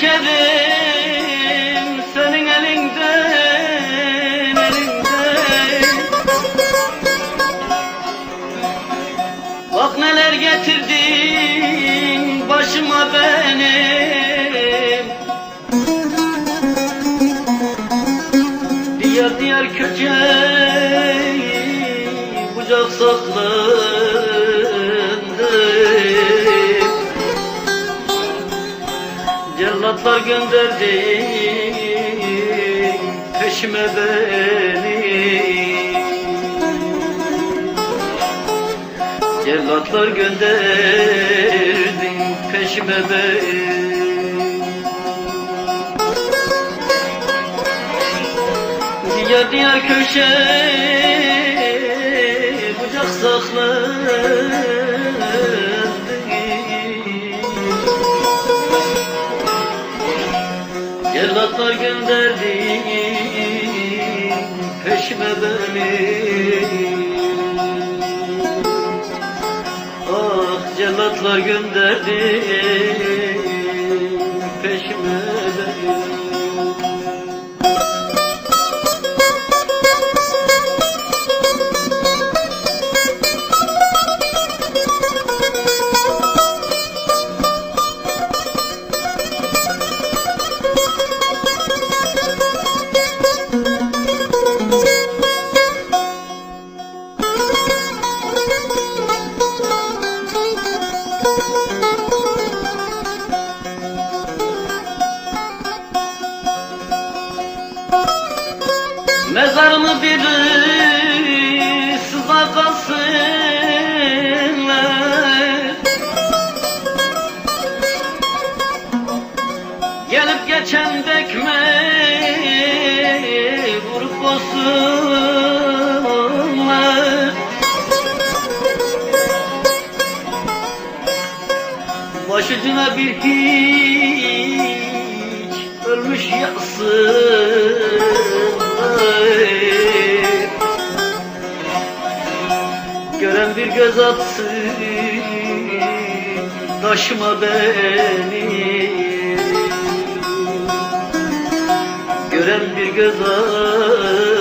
kaderim senin elinden, elinden. Bak neler getirdin başıma benim. Diyar diyar köçeği bucak saklandı. Cellatlar gönderdi peşime beni. Cellatlar gönderdi peşime beni. Diyar diyar köşe Cellatlar gönderdi peşime beni. Ah cellatlar gönderdi peşime Mezarımı biri sıza kalsınlar Gelip geçen dekme vurup bozsunlar. Başucuna bir hiç ölmüş yatsın Gören bir göz atsın taşıma beni. Gören bir göz atsın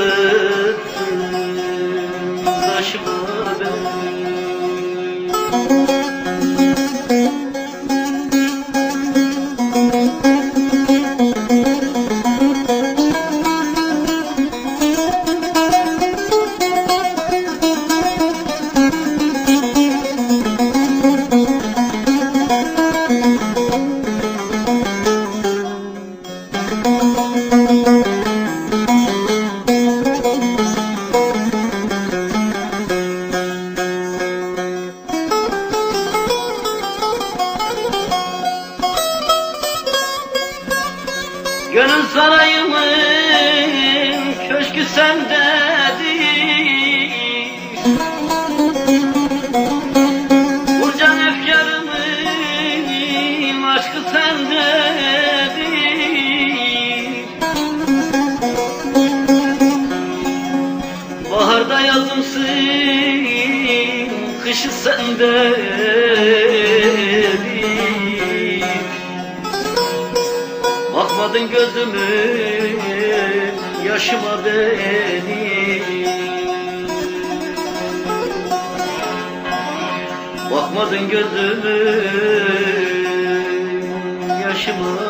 Gönül sarayımın köşkü sendedir. Burcan efkarımın aşkı sendedir. Baharda yazımsın, kışı sendedir Bakmadın gözümün yaşıma beni. Bakmadın gözümün yaşıma